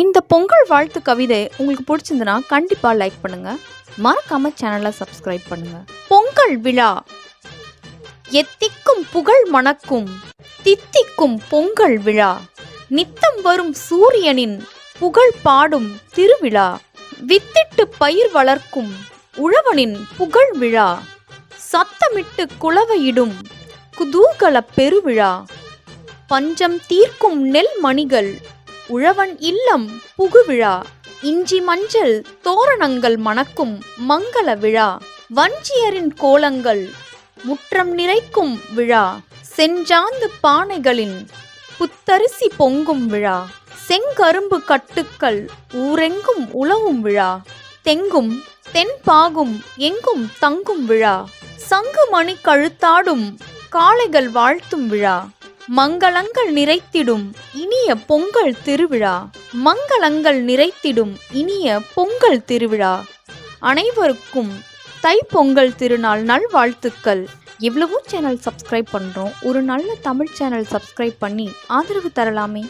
இந்த பொங்கல் வாழ்த்து கவிதை உங்களுக்கு பிடிச்சிருந்துன்னா கண்டிப்பாக லைக் பண்ணுங்க. மறக்காம சேனலை சப்ஸ்கிரைப் பண்ணுங்க. பொங்கல் விழா. எத்திக்கும் புகழ் மணக்கும் தித்திக்கும் பொங்கல் விழா. நித்தம் வரும் சூரியனின் புகழ் பாடும் திருவிழா. வித்திட்டு பயிர் வளர்க்கும் உழவனின் புகழ் விழா. சத்தமிட்டு குளவையிடும் குதூகல பெருவிழா. பஞ்சம் தீர்க்கும் நெல் மணிகள் உழவன் இல்லம் புகுவிழா. இஞ்சி மஞ்சள் தோரணங்கள் மணக்கும் மங்கள விழா. வஞ்சியரின் கோலங்கள் முற்றம் நிறைக்கும் விழா. செஞ்சாந்து பானைகளின் புத்தரிசி பொங்கும் விழா. செங்கரும்பு கட்டுக்கள் ஊரெங்கும் உழவும் விழா. தெங்கும் தென்பாகும் எங்கும் தங்கும் விழா. சங்கு மணி கழுத்தாடும் காளைகள் வாழ்த்தும் விழா. மங்களங்கள் நிறைத்திடும் இனிய பொங்கல் திருவிழா. மங்களங்கள் நிறைத்திடும் இனிய பொங்கல் திருவிழா. அனைவருக்கும் தைப்பொங்கல் திருநாள் நல்வாழ்த்துக்கள். எவ்வளவோ சேனல் சப்ஸ்கிரைப் பண்ணுறோம் ஒரு நல்ல தமிழ் சேனல் சப்ஸ்கிரைப் பண்ணி ஆதரவு தரலாமே.